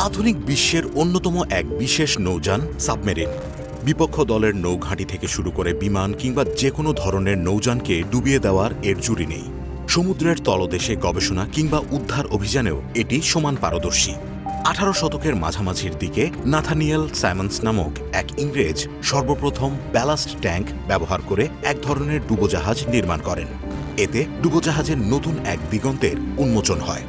আধুনিক বিশ্বের অন্যতম এক বিশেষ নৌযান, সাবমেরিন। বিপক্ষ দলের নৌঘাঁটি থেকে শুরু করে বিমান কিংবা যে কোনো ধরনের নৌযানকে ডুবিয়ে দেওয়ার এর জুড়ি নেই। সমুদ্রের তলদেশে গবেষণা কিংবা উদ্ধার অভিযানেও এটি সমান পারদর্শী। আঠারো শতকের মাঝামাঝির দিকে নাথানিয়েল সাইমন্স নামক এক ইংরেজ সর্বপ্রথম ব্যালাস্ট ট্যাঙ্ক ব্যবহার করে এক ধরনের ডুবোজাহাজ নির্মাণ করেন। এতে ডুবোজাহাজের নতুন এক দিগন্তের উন্মোচন হয়।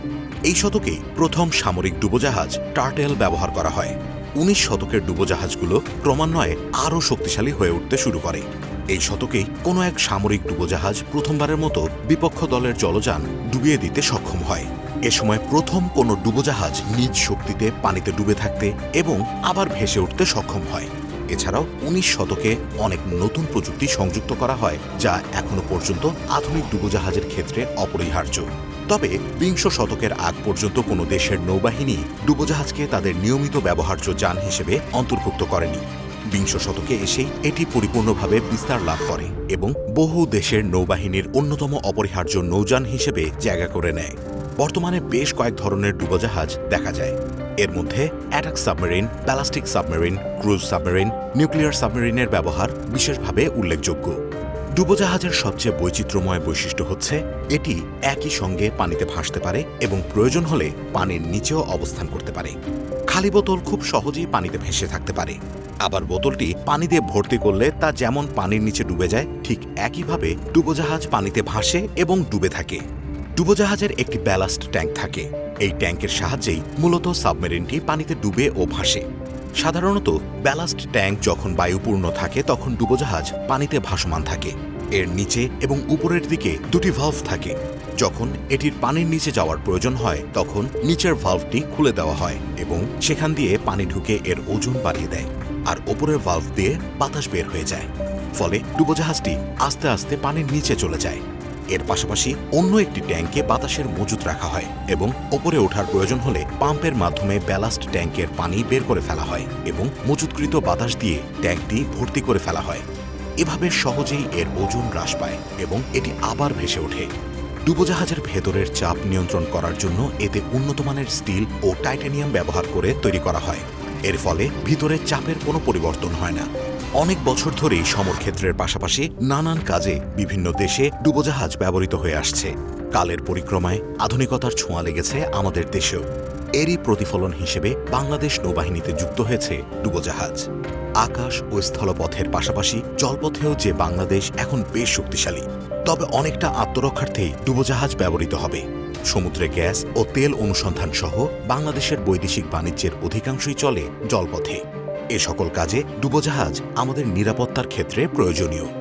এই শতকেই প্রথম সামরিক ডুবোজাহাজ টার্টেল ব্যবহার করা হয়। উনিশ শতকের ডুবোজাহাজগুলো ক্রমান্বয়ে আরও শক্তিশালী হয়ে উঠতে শুরু করে। এই শতকেই কোনো এক সামরিক ডুবোজাহাজ প্রথমবারের মতো বিপক্ষ দলের জলযান ডুবিয়ে দিতে সক্ষম হয়। এ সময় প্রথম কোনো ডুবোজাহাজ নিজ শক্তিতে পানিতে ডুবে থাকতে এবং আবার ভেসে উঠতে সক্ষম হয়। এছাড়াও উনিশ শতকে অনেক নতুন প্রযুক্তি সংযুক্ত করা হয়, যা এখনও পর্যন্ত আধুনিক ডুবোজাহাজের ক্ষেত্রে অপরিহার্য। তবে বিংশ শতকের আগ পর্যন্ত কোনো দেশের নৌবাহিনী ডুবোজাহাজকে তাদের নিয়মিত ব্যবহার্য যান হিসেবে অন্তর্ভুক্ত করেনি। বিংশ শতকে এসেই এটি পরিপূর্ণভাবে বিস্তার লাভ করে এবং বহু দেশের নৌবাহিনীর অন্যতম অপরিহার্য নৌযান হিসেবে জায়গা করে নেয়। বর্তমানে বেশ কয়েক ধরনের ডুবোজাহাজ দেখা যায়। এর মধ্যে attack submarine, ballistic submarine, cruise submarine, nuclear সাবমেরিনের ব্যবহার বিশেষভাবে উল্লেখযোগ্য। ডুবোজাহাজের সবচেয়ে বৈচিত্র্যময় বৈশিষ্ট্য হচ্ছে, এটি একই সঙ্গে পানিতে ভাসতে পারে এবং প্রয়োজন হলে পানির নিচেও অবস্থান করতে পারে। খালি বোতল খুব সহজেই পানিতে ভেসে থাকতে পারে। আবার বোতলটি পানি দিয়ে ভর্তি করলে তা যেমন পানির নিচে ডুবে যায়, ঠিক একইভাবে ডুবোজাহাজ পানিতে ভাসে এবং ডুবে থাকে। ডুবোজাহাজের একটি ব্যালাস্ট ট্যাঙ্ক থাকে। এই ট্যাঙ্কের সাহায্যেই মূলত সাবমেরিনটি পানিতে ডুবে ও ভাসে। সাধারণত ব্যালাস্ট ট্যাঙ্ক যখন বায়ুপূর্ণ থাকে, তখন ডুবোজাহাজ পানিতে ভাসমান থাকে। এর নিচে এবং উপরের দিকে দুটি ভালভ থাকে। যখন এটির পানির নিচে যাওয়ার প্রয়োজন হয়, তখন নিচের ভালভটি খুলে দেওয়া হয় এবং সেখান দিয়ে পানি ঢুকে এর ওজন বাড়িয়ে দেয় আর ওপরের ভালভ দিয়ে বাতাস বের হয়ে যায়। ফলে ডুবোজাহাজটি আস্তে আস্তে পানির নিচে চলে যায়। এর পাশাপাশি অন্য একটি ট্যাঙ্কে বাতাসের মজুত রাখা হয় এবং ওপরে ওঠার প্রয়োজন হলে পাম্পের মাধ্যমে ব্যালাস্ট ট্যাঙ্কের পানি বের করে ফেলা হয় এবং মজুতকৃত বাতাস দিয়ে ট্যাঙ্কটি ভর্তি করে ফেলা হয়। এভাবে সহজেই এর ওজন হ্রাস পায় এবং এটি আবার ভেসে ওঠে। ডুবোজাহাজের ভেতরের চাপ নিয়ন্ত্রণ করার জন্য এতে উন্নতমানের স্টিল ও টাইটানিয়াম ব্যবহার করে তৈরি করা হয়। এর ফলে ভিতরে চাপের কোনো পরিবর্তন হয় না। অনেক বছর ধরেই সমরক্ষেত্রের পাশাপাশি নানান কাজে বিভিন্ন দেশে ডুবোজাহাজ ব্যবহৃত হয়ে আসছে। কালের পরিক্রমায় আধুনিকতার ছোঁয়া লেগেছে আমাদের দেশেও। এরই প্রতিফলন হিসেবে বাংলাদেশ নৌবাহিনীতে যুক্ত হয়েছে ডুবোজাহাজ। আকাশ ও স্থলপথের পাশাপাশি জলপথেও যে বাংলাদেশ এখন বেশ শক্তিশালী, তবে অনেকটা আত্মরক্ষার্থেই ডুবোজাহাজ ব্যবহৃত হবে। সমুদ্রে গ্যাস ও তেল অনুসন্ধান সহ বাংলাদেশের বৈদেশিক বাণিজ্যের অধিকাংশই চলে জলপথে। এ সকল কাজে ডুবোজাহাজ আমাদের নিরাপত্তার ক্ষেত্রে প্রয়োজনীয়।